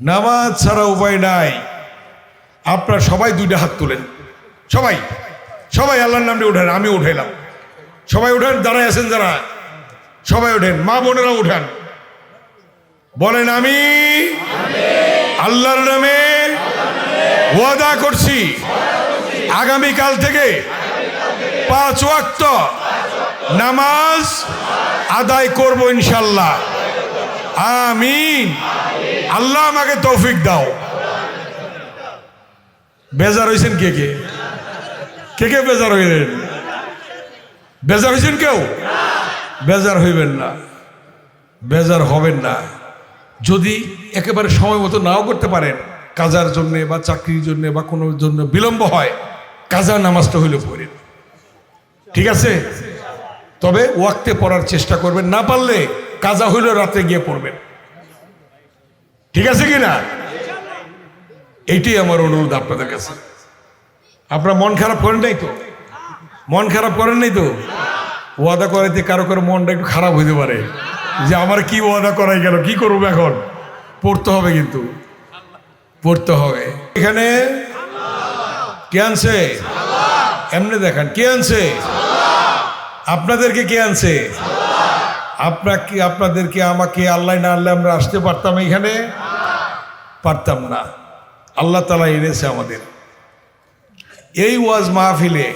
নামাজ ছাড়া উপায় নাই। আপনারা সবাই দুইটা হাত তোলেন। সবাই সবাই আল্লাহর নামে উঠেন, আমি উঠাইলাম। সবাই উঠেন দাঁড়ায় আছেন যারা সবাই ওঠেন মা বোনেরা উঠান। বলেন আমি, আল্লাহর নামে ওয়াদা করছি। আগামীকাল থেকে পাঁচ ওয়াক্ত নামাজ আদায় করব ইনশাল্লাহ। আমিন। আল্লাহ আমাকে তৌফিক দাও। বেজার হয়েছেন কে কে? কে কে বেজার হইলেন? বেজার হয়েছেন কেউ? বেজার হইবেন না। বেজার হবেন না। যদি একেবারে সময় মতো নাও করতে পারেন, কাজার জন্য বা চাকরির জন্য বা কোনো জন্য বিলম্ব হয়, কাজা নামাজটা হইলে পড়েন। ঠিক আছে? তবে ওয়াক্তে পড়ার চেষ্টা করবেন। না পারলে কাজা হইলে রাতে গিয়ে পড়বেন। ঠিক আছে কি না? এইটাই আমার অনুরোধ আপনাদের কাছে। আপনারা মন খারাপ করেন নাই তো? মন খারাপ করেন নাই তো? ওয়াদা করাইতে কারও কারও মনটা একটু খারাপ হইতে পারে। যে আমার কি ওয়াদা করাই গেল, কি করব এখন? পড়তে হবে কিন্তু। পড়তে হবে। এখানে কে আনছে? এমনি দেখান, কে আনছে? আপনাদেরকে কে আনছে? আপনার কি আপনাদেরকে আমাকে আল্লাহ না আল্লাহ আমরা আসতে পারতাম এখানে পারতাম না। আল্লাহ তালা এনেছে আমাদের। এই ওয়াজ মাহফিলে,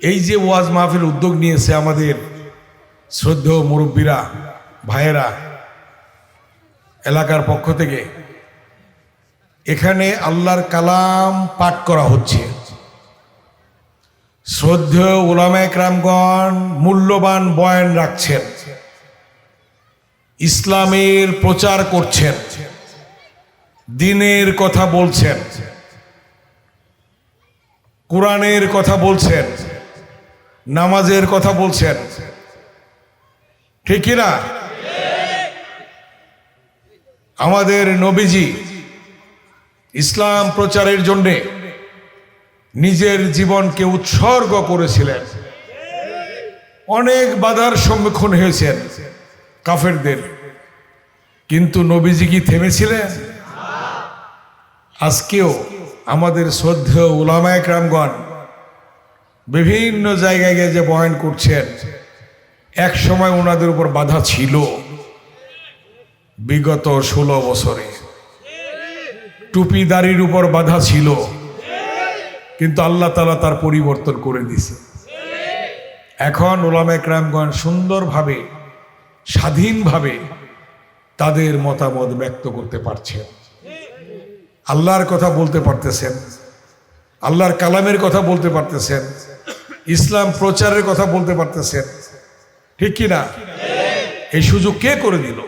এই যে ওয়াজ মাহফিল উদ্যোগ নিয়েছে আমাদের শ্রদ্ধেয় মুরব্বীরা, ভাইয়েরা, এলাকার পক্ষ থেকে, এখানে আল্লাহর কালাম পাঠ করা হচ্ছে। শ্রদ্ধেয় ওলামায় ক্রামগণ মূল্যবান বয়ান রাখছেন। ইসলামের প্রচার করছেন। দিনের কথা বলছেন। কোরআনের কথা বলছেন। নামাজের কথা বলছেন। ঠিক না? আমাদের নবীজি ইসলাম প্রচারের জন্যে নিজের জীবনকে উৎসর্গ করেছিলেন। অনেক বাধার সম্মুখীন হয়েছেন কাফেরদের। কিন্তু নবীজি কি থেমেছিলেন? আজকেও আমাদের শ্রদ্ধেয় উলামায় ক্রামগণ বিভিন্ন জায়গায় গিয়ে যে বয়ান করছেন, এক সময় ওনাদের উপর বাধা ছিল বিগত ষোলো বছরে। টুপি দাড়ির উপর বাধা ছিল। কিন্তু আল্লাহ তালা তার পরিবর্তন করে দিছে এখন ওলামা ক্রামগণ সুন্দরভাবে, স্বাধীনভাবে তাদের মতামত ব্যক্ত করতে পারছেন। আল্লাহর কথা বলতে পারতেছেন। আল্লাহর কালামের কথা বলতে পারতেছেন। ইসলাম প্রচারের কথা বলতে পারতেছেন। ঠিক কি না? এই সুযোগ কে করে দিল?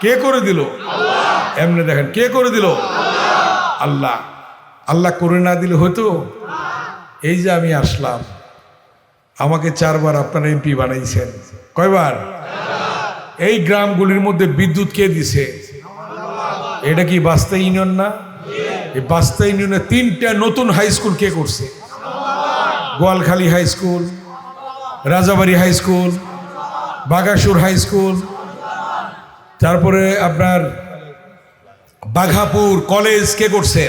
কে করে দিল? এমনি দেখেন, কে করে দিল? আল্লাহ। আল্লাহ করে না দিলে হতো? এই যে আমি আসলাম। আমাকে চারবার আপনারা এমপি বানাইছেন। কয়বার? এই গ্রামগুলির মধ্যে বিদ্যুৎ কে দিছে? এটা কি বাস্তা ইউনিয়ন না? এই বাস্তা ইউনিয়নে তিনটা নতুন হাই স্কুল কে করছে? Goalkhali high school, Rajabari high school, Bagasur high school, তারপরে আপনার বাঘাপুর কলেজ কে করছে?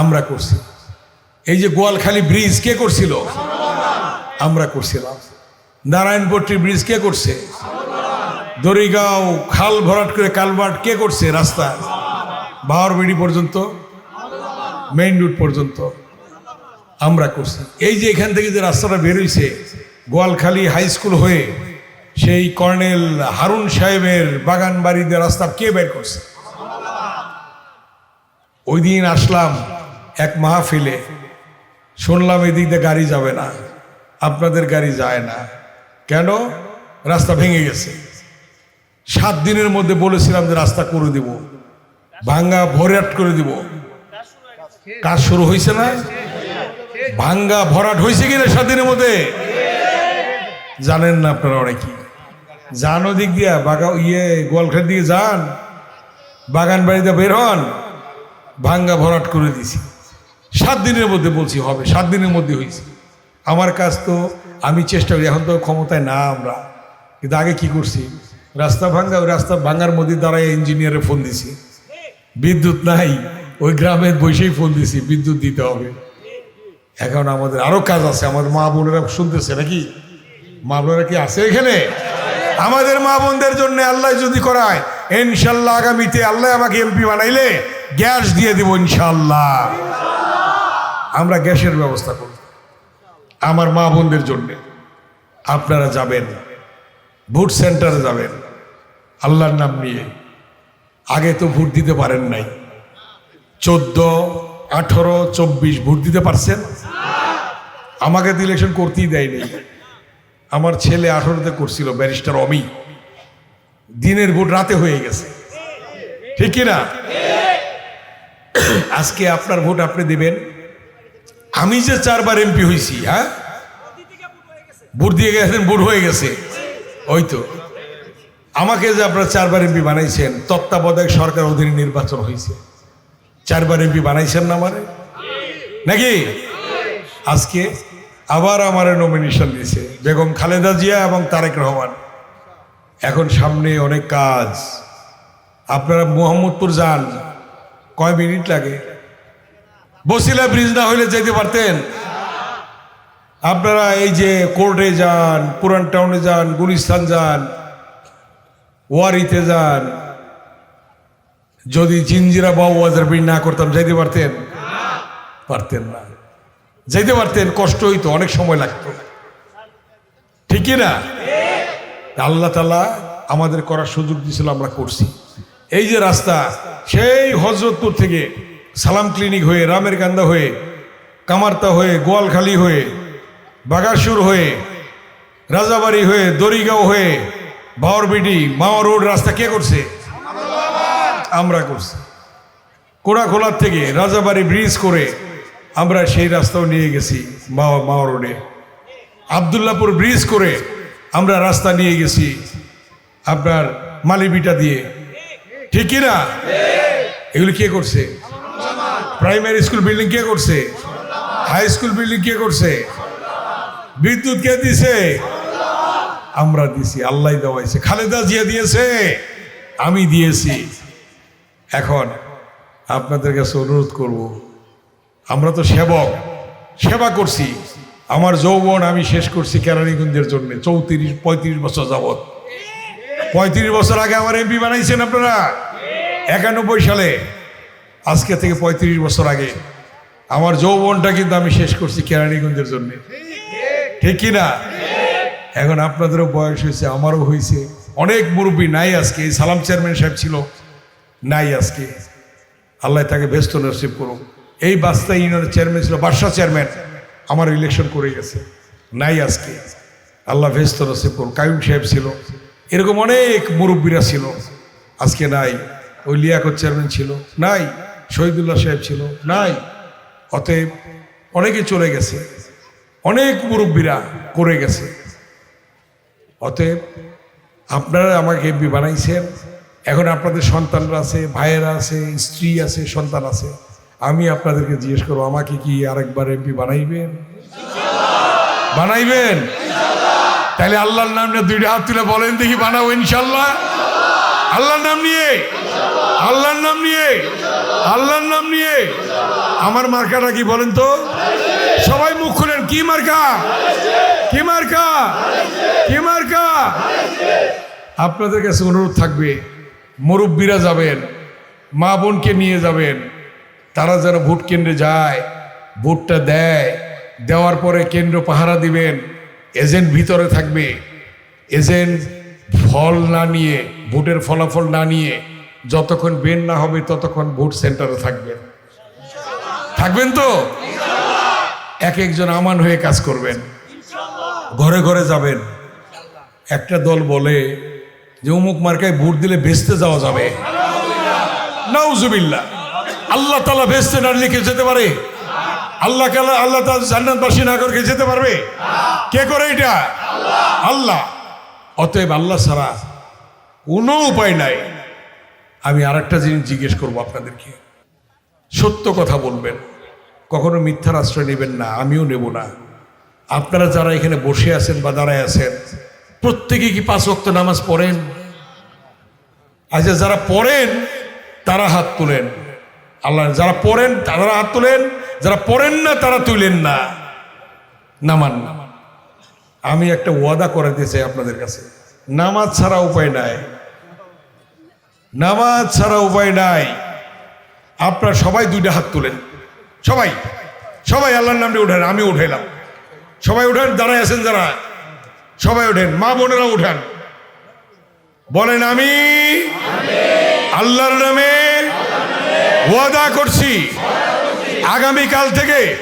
আমরা করছি। এই যে গোয়ালখালী ব্রিজ কে করছিল? আমরা করছিলাম। নারায়ণপট্টি ব্রিজ কে করছে? দড়িগাঁও খাল ভরাট করে কালভার্ট কে করছে রাস্তা বাহারবেড়ি পর্যন্ত? মেইন রুট পর্যন্ত? আমরা করছি। এই যে এখান থেকে যে রাস্তাটা বেরোইছে গোয়ালখালী হাই স্কুল হয়ে সেই কর্নেল হারুন সাহেবের বাগান বাড়িতে রাস্তা কে বের করছে? ওই দিন আসলাম এক মাহফিলে শুনলাম এদিক দিয়ে গাড়ি যাবে না, আপনাদের গাড়ি যায় না। কেন? রাস্তা ভেঙে গেছে। সাত দিনের মধ্যে বলেছিলাম যে রাস্তা করে দিব। ভাঙ্গা ভরাট করে দিব। কাজ শুরু হয়েছে না? ভাঙ্গা ভরাট হয়েছে কিনা সাত দিনের মধ্যে? জানেন না আপনারা অনেকেই যান দিক দিয়া, বাগা ইয়ে গোয়ালখার দিকে যান। বাগান বাড়িতে বের হন। ভাঙ্গা ভরাট করে দিছি। সাত দিনের মধ্যে বলছি, হবে, সাত দিনের মধ্যে হয়েছে। আমার কাজ তো আমি চেষ্টা করি, এখন তো ক্ষমতায় না আমরা। কিন্তু আগে কি করছি? রাস্তা ভাঙ্গা ওই রাস্তা ভাঙার মধ্যে দাঁড়ায় ইঞ্জিনিয়ারে ফোন দিছি। বিদ্যুৎ নাই, ওই গ্রামে বসেই ফোন দিছি, বিদ্যুৎ দিতে হবে। এখন আমাদের আরও কাজ আছে, আমাদের মা বোনেরা শুনতেছে নাকি? মা বোনেরা কি আছে এখানে? আমাদের মা বোনদের জন্য আল্লাহ যদি করায়, ইনশাল্লাহ আগামীতে আল্লাহ আমাকে এমপি বানাইলে গ্যাস দিয়ে দেবো ইনশাল্লাহ। আমরা গ্যাসের ব্যবস্থা করব। আমার মা বোনদের জন্য। আপনারা যাবেন। ভোট সেন্টারে যাবেন। আল্লাহর নাম নিয়ে। আগে তো ভোট দিতে পারেন নাই। চোদ্দ, আঠারো, চব্বিশ ভোট দিতে পারছেন? আমাকে তো ইলেকশন করতেই দেয়নি। আমার ছেলে আঠারোতে করছিল ব্যারিস্টার অমি। দিনের ভোট রাতে হয়ে গেছে। ঠিক কিনা আজকে আপনার ভোট আপনি দিবেন। আমি যে চারবার এমপি হয়েছি হ্যাঁ? ভোট দিয়ে গেছেন, ভোট হয়ে গেছে। ওই তো। আমাকে যে আপনারা চারবার এমপি বানাইছেন, তত্ত্বাবধায়ক সরকার অধীনে নির্বাচন হয়েছে চারবার এমপি বানাইছেন না আমারে? নাকি? আজকে আবার আমার নমিনেশন দিয়েছে, বেগম খালেদা জিয়া এবং তারেক রহমান। এখন সামনে অনেক কাজ। আপনারা মোহাম্মদপুর যান, কয় মিনিট লাগে? বসিলা ব্রিজ না হইলে যেতে পারতেন। আপনারা এই যে কোর্টে যান, পুরান টাউনে যান, গুলিস্তান যান, ওয়ারিতে যান, যদি জিঞ্জিরা বা ওয়াজার ব্রিজ না করতাম, যাইতে পারতেন? পারতেন না। যাইতে পারতেন, কষ্ট হইতো, অনেক সময় লাগতো। ঠিক কি না? আল্লাহ তালা আমাদের করার সুযোগ দিয়েছিল, আমরা করছি। এই যে রাস্তা, সেই হজরতপুর থেকে সালাম ক্লিনিক হয়ে, রামের কান্দা হয়ে, কামারতা হয়ে, গোয়ালখালী হয়ে, বাগাসুর হয়ে, রাজাবাড়ি হয়ে দড়িগাঁও হয়ে বাওয়ারবিডি মাওয়া রোড রাস্তা কে করছে? আমরা করছি। কোড়াখোলার থেকে রাজাবাড়ি ব্রিজ করে আমরা সেই রাস্তাও নিয়ে গেছি মাওয়া মাওয়া রোডে। আবদুল্লাপুর ব্রিজ করে আমরা রাস্তা নিয়ে গেছি আপনার মালিবিটা দিয়ে। ঠিক কি না? এগুলো কে করছে? প্রাইমারি স্কুল বিল্ডিং কে করছে? হাই স্কুল বিল্ডিং কে করছে? বিদ্যুৎ কে দিছে? আমরা দিছি, আল্লাহ দেওয়াইছে। খালেদা জিয়া দিয়েছে, আমি দিয়েছি। এখন আপনাদের কাছে অনুরোধ করব, আমরা তো সেবক, সেবা করছি। আমার যৌবন আমি শেষ করছি কেরানীগঞ্জের জন্য, চৌত্রিশ, পঁয়ত্রিশ বছর যাবৎ। পঁয়ত্রিশ বছর আগে আমার এমপি বানাইছেন আপনারা? একানব্বই সালে। আজকে থেকে পঁয়ত্রিশ বছর আগে আমার যৌবনটা কিন্তু আমি শেষ করছি কেরানীগঞ্জের জন্য। ঠিক না? এখন আপনাদেরও বয়স হয়েছে, আমারও হয়েছে। অনেক মুরব্বী নাই আজকে, এই সালাম চেয়ারম্যান সাহেব ছিল, নাই আজকে। আল্লাহ তাকে ব্যস্ত নসিব করুন এই বাস্তা ইউনিয়নের চেয়ারম্যান ছিল, বাদশাহ চেয়ারম্যান, আমার ইলেকশন করে গেছে। নাই আজকে। আল্লাহ ব্যস্ত নসিব করুন কায়ুম সাহেব ছিল, এরকম অনেক মুরব্বীরা ছিল। আজকে নাই। ওই লিয়াকত চেয়ারম্যান ছিল, নাই। শহীদুল্লাহ সাহেব ছিল। নাই। অতএব অনেকে চলে গেছে। অনেক মুরব্বীরা করে গেছে। অতএব আপনারা আমাকে এমপি বানাইছেন। এখন আপনাদের সন্তানরা আছে, ভাইয়েরা আছে, স্ত্রী আছে, সন্তান আছে। আমি আপনাদেরকে জিজ্ঞেস করব, আমাকে কি আরেকবার এমপি বানাইবেন? বানাইবেন? তাহলে আল্লাহর নাম নিয়ে দুইটা হাত তুলে বলেন দেখি বানাবো ইনশাল্লাহ। আল্লাহর নাম নিয়ে? আল্লাহর নাম নিয়ে, আল্লাহর নাম নিয়ে। আমার মার্কাটা কি বলেন তো? সবাই মুখ খুলেন, কি মার্কা? কি মার্কা? কি মার্কা? আপনাদের কাছে অনুরোধ থাকবে, মুরব্বীরা যাবেন, মা বোনকে নিয়ে যাবেন, তারা যেন ভোট কেন্দ্রে যায়, ভোটটা দেয়, দেওয়ার পরে কেন্দ্র পাহারা দিবেন, এজেন্ট ভিতরে থাকবে, এজেন্ট ফল না নিয়ে, ভোটের ফলাফল না নিয়ে যতক্ষণ বের না হবে, ততক্ষণ ভোট সেন্টারে থাকবেন থাকবেন তো? এক একজন আমান হয়ে কাজ করবেন। ঘরে ঘরে যাবেন। একটা দল বলে যে, অমুক মার্কায় ভোট দিলে বেচতে যাওয়া যাবে। নাউজুবিল্লাহ। আল্লাহ তালা বেচতে না লিখে যেতে পারে? আল্লাহ কালা আল্লাহ তালা জান্নাতবাসী না করে যেতে পারবে? কে করে এটা? আল্লাহ। অতএব আল্লাহ ছাড়া কোনো উপায় নাই। আমি আর একটা জিনিস জিজ্ঞেস করব আপনাদেরকে। সত্য কথা বলবেন, কখনো মিথ্যার আশ্রয় নেবেন না, আমিও নেব না। আপনারা যারা এখানে বসে আছেন বা দাঁড়ায় আছেন, প্রত্যেকে কি পাঁচ ওয়াক্ত নামাজ পড়েন? আচ্ছা যারা পড়েন, তারা হাত তুলেন। আল্লাহ, যারা পড়েন, তারা হাত তুলেন, যারা পড়েন না, তারা তুলেন না। নামান আমি একটা ওয়াদা করে দিতে চাই আপনাদের কাছে। নামাজ ছাড়া উপায় নাই। নামাজ ছাড়া উপায় নাই। আপনারা সবাই দুইটা হাত তোলেন। সবাই সবাই আল্লাহর নামে উঠেন, আমি উঠাইলাম। সবাই উঠেন দাঁড়ায় আছেন যারা সবাই ওঠেন মা বোনেরা উঠান। বলেন আমি, আল্লাহর নামে ওয়াদা করছি। আগামীকাল থেকে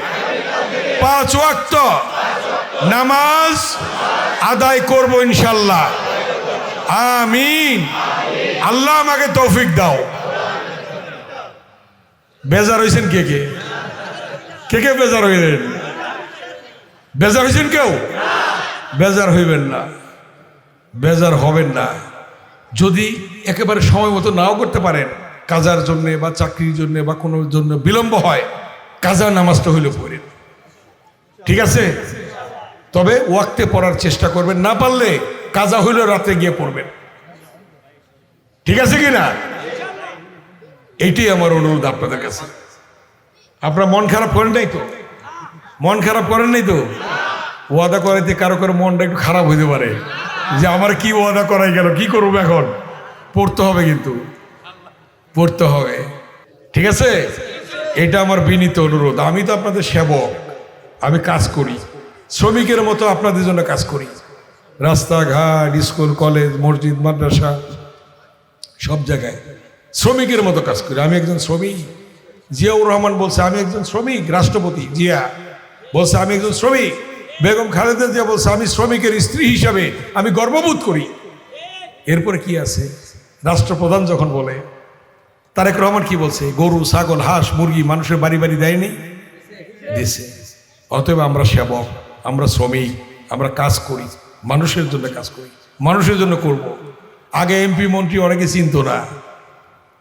পাঁচ ওয়াক্ত নামাজ আদায় করব ইনশাল্লাহ। আমিন। আল্লাহ আমাকে তৌফিক দাও। বেজার হয়েছেন কে কে? কে কে বেজার হইলেন? বেজার হয়েছেন কেউ? বেজার হইবেন না। বেজার হবেন না। যদি একেবারে সময় মতো নাও করতে পারেন, কাজার জন্য বা চাকরির জন্য বা কোনো জন্য বিলম্ব হয়, কাজা নামাজটা হইলে পড়েন। ঠিক আছে? তবে ওয়াক্তে পড়ার চেষ্টা করবেন। না পারলে কাজা হইলে রাতে গিয়ে পড়বেন। ঠিক আছে কি না? এইটাই আমার অনুরোধ আপনাদের কাছে। আপনারা মন খারাপ করেন নাই তো? মন খারাপ করেন নাই তো? ওয়াদা করাইতে কারও কারও মনটা একটু খারাপ হইতে পারে। যে আমার কি ওয়াদা করাই গেল, কি করব এখন? পড়তে হবে কিন্তু। পড়তে হবে। ঠিক আছে? এটা আমার বিনীত অনুরোধ। আমি তো আপনাদের সেবক। আমি কাজ করি। শ্রমিকের মতো আপনাদের জন্য কাজ করি। রাস্তাঘাট, স্কুল, কলেজ, মসজিদ, মাদ্রাসা। সব জায়গায়। শ্রমিকের মতো কাজ করি। আমি একজন শ্রমিক। জিয়াউর রহমান বলছে, আমি একজন শ্রমিক। রাষ্ট্রপতি, জিয়া। বলছে, আমি একজন শ্রমিক। বেগম খালেদা জিয়া বলছে, আমি শ্রমিকের স্ত্রী হিসাবে আমি গর্ববোধ করি। এরপরে কি আছে? রাষ্ট্রপ্রধান যখন বলে, তারেক রহমান কি বলছে? গরু, ছাগল, হাঁস, মুরগি মানুষের বাড়ি বাড়ি দেয়নি? দেশে। অতএব আমরা সেবক, আমরা শ্রমিক, আমরা কাজ করি, মানুষের জন্য কাজ করি, মানুষের জন্য করব। আগে এমপি মন্ত্রী অনেকে চিনত না।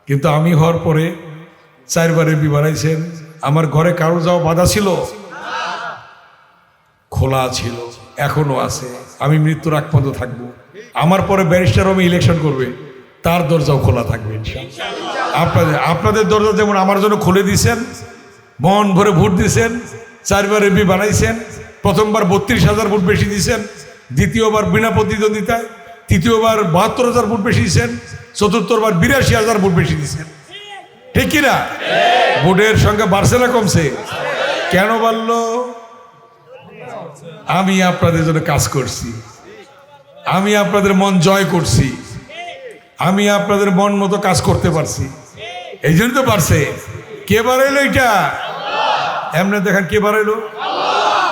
কিন্তু আমি হওয়ার পরে চারবার এমপি বানাইছেন। আমার ঘরে কারও যাওয়া বাধা ছিল? খোলা ছিল, এখনও আছে। আমি মৃত্যুর আগ পর্যন্ত থাকব। আমার পরে ব্যারিস্টার আমি ইলেকশন করবে। তার দরজাও খোলা থাকবে আপনাদের আপনাদের দরজা যেমন আমার জন্য খুলে দিয়েছেন মন ভরে ভোট দিয়েছেন চারবার এমপি বানাইছেন, প্রথমবার বত্রিশ হাজার ভোট বেশি দিয়েছেন দ্বিতীয়বার বিনা প্রতিদ্বন্দ্বিতায় তৃতীয়বার বাহাত্তর হাজার ভোট বেশি দিয়েছেন চতুর্থবার বিরাশি হাজার ভোট বেশি দিয়েছেন ঠিক কিনা ভোটের সংখ্যা বাড়ছে না কমছে? কেন বাড়লো? আমি আপনাদের জন্য কাজ করছি। আমি আপনাদের মন জয় করছি। আমি আপনাদের মন মতো কাজ করতে পারছি। এই জন্য তো পারছে কে বাড়াইলো এটা? এমনি দেখেন কে বাড়াইলো?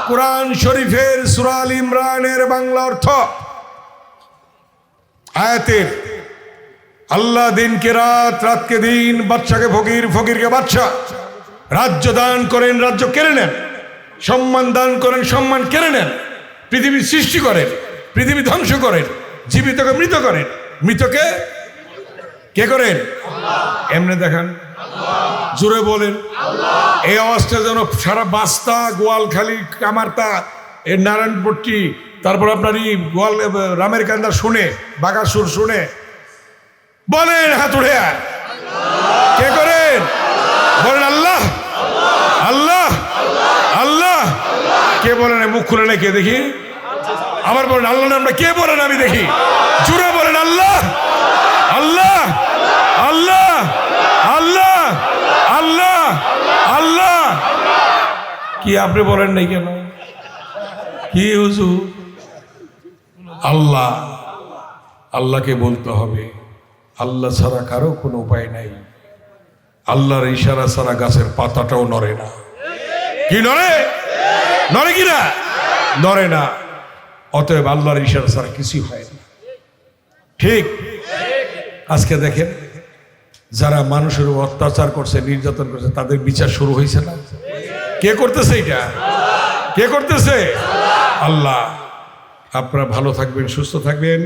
কোরআন শরীফের সুরাল ইমরানের বাংলা অর্থ। আয়াতের আল্লাহ দিনকে রাত রাতকে দিন বাচ্চাকে ফকির ফকিরকে বাচ্চা রাজ্য দান করেন রাজ্য কেড়ে নেন। সম্মান দান করেন সম্মান কেড়ে নেন। পৃথিবী সৃষ্টি করেন পৃথিবী ধ্বংস করেন জীবিতকে মৃত করেন। মৃতকে কে করেন? এমনি দেখান। জোরে বলেন। এই আওয়াজটা যেন সারা বাস্তা গোয়ালখালী কামারতা এ নারায়ণপট্টি তারপর আপনার এই গোয়াল রামের কান্দা শুনে বাগাসুর শুনে। বলেন হাত উঠে। কে করেন? বলেন আল্লাহ। আল্লাহ। আল্লাহ। কে বলেন, মুখ খুলে নেই কে দেখি? আবার বলেন আল্লাহ নামটা কে বলেন আমি দেখি? জুড়ে বলেন, আল্লাহ। আল্লাহ। আল্লাহ। আল্লাহ। আল্লাহ। আল্লাহ। কি আপনি বলেন নাই কেন? কি হুজুর? আল্লাহ, আল্লাহকে বলতে হবে, আল্লাহ ছাড়া কারও কোনো উপায় নাই। আল্লাহর ইশারা ছাড়া গাছের পাতাটাও নড়ে না। কি নড়ে? নড়ে কি না? নড়ে না। অতএব আল্লাহর ইশারা ছাড়া কিছুই হয় না। ঠিক? আজকে দেখেন, যারা মানুষের অত্যাচার করছে, নির্যাতন করছে, তাদের বিচার শুরু হয়েছে না? কে করতেছে এটা? কে করতেছে? আল্লাহ। আপনারা ভালো থাকবেন, সুস্থ থাকবেন।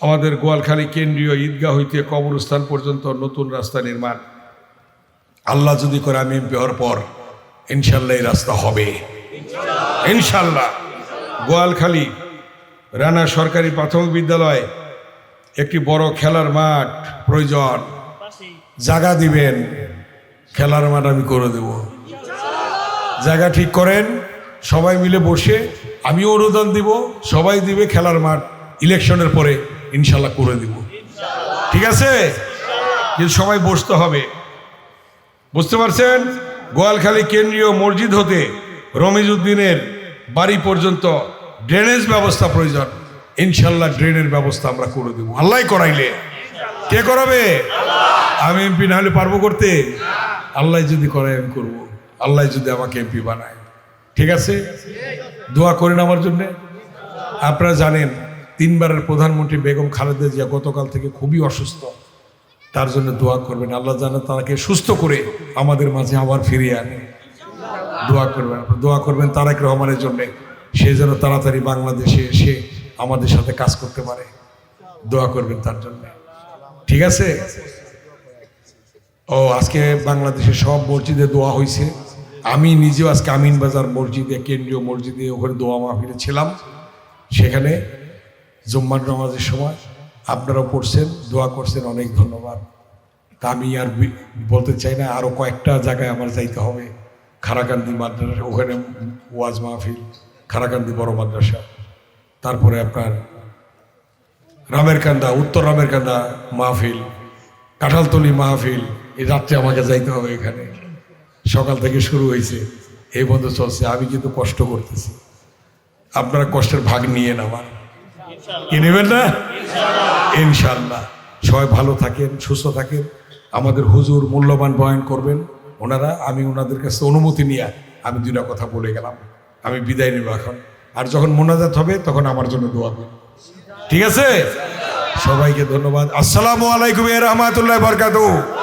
আমাদের গোয়ালখালী কেন্দ্রীয় ঈদগাহ হইতে কবরস্থান পর্যন্ত নতুন রাস্তা নির্মাণ। আল্লাহ যদি করে আমি এমপি হওয়ার পর, ইনশাল্লাহ এই রাস্তা হবে। ইনশাল্লাহ। গোয়ালখালী, রানা সরকারি প্রাথমিক বিদ্যালয়, একটি বড় খেলার মাঠ প্রয়োজন। জায়গা দিবেন, খেলার মাঠ আমি করে দেব। জায়গা ঠিক করেন, সবাই মিলে বসে আমিও অনুদান দিব সবাই দিবে খেলার মাঠ ইলেকশনের পরে ইনশাল্লাহ করে দিব। ঠিক আছে? কিন্তু সবাই বসতে হবে। বুঝতে পারছেন? গোয়ালখালী কেন্দ্রীয় মসজিদ হতে রমিজ উদ্দিনের বাড়ি পর্যন্ত ড্রেনেজ ব্যবস্থা প্রয়োজন। ইনশাল্লাহ ড্রেনের ব্যবস্থা আমরা করে দেবো। আল্লাহ করাইলে। কে করাবে? আমি এমপি না হলে পারব করতে? আল্লাহ যদি করে আমি করব। আল্লাহ যদি আমাকে এমপি বানায়। ঠিক আছে? দোয়া করেন আমার জন্য। আপনারা জানেন, তিনবারের প্রধানমন্ত্রী বেগম খালেদা জিয়া গতকাল থেকে খুবই অসুস্থ। তার জন্য দোয়া করবেন। আল্লাহ জানে তাকে সুস্থ করে আমাদের মাঝে আবার ফিরিয়ে আনে। দোয়া করবেন দোয়া করবেন তারেক রহমানের জন্য। সে যেন তাড়াতাড়ি বাংলাদেশে এসে আমাদের সাথে কাজ করতে পারে। দোয়া করবেন তার জন্য। ঠিক আছে? ও, আজকে বাংলাদেশের সব মসজিদে দোয়া হয়েছে আমি নিজেও আজকে আমিন বাজার মসজিদে, কেন্দ্রীয় মসজিদে ওখানে দোয়া মাহফিলে ছিলাম। সেখানে জুম্মার নামাজের সময় আপনারাও পড়ছেন, দোয়া করছেন, অনেক ধন্যবাদ। তা আমি আর বলতে চাই না আরও কয়েকটা জায়গায় আমার যাইতে হবে। খারাকান্দি মাদ্রাসা, ওখানে ওয়াজ মাহফিল, খারাকান্দি বড় মাদ্রাসা। তারপরে আপনার রামের কান্দা উত্তর রামের কান্দা মাহফিল, কাঁঠালতলি মাহফিল, এই রাত্রে আমাকে যাইতে হবে এখানে। সকাল থেকে শুরু হয়েছে। এই বন্ধ চলছে। আমি কিন্তু কষ্ট করতেছি। আপনারা কষ্টের ভাগ নিয়ে নেওয়ার কি নেবেন না? ইনশাল্লাহ সবাই ভালো থাকেন সুস্থ থাকেন। আমাদের হুজুর মূল্যবান বয়ন করবেন। ওনারা আমি ওনাদের কাছে অনুমতি নিয়ে আমি দুটা কথা বলে গেলাম। আমি বিদায় নেব এখন। আর যখন মোনাজাত হবে তখন আমার জন্য দোয়া করবেন। ঠিক আছে? সবাইকে ধন্যবাদ। আসসালামু আলাইকুম রহমতুল্লাহ বরকাতু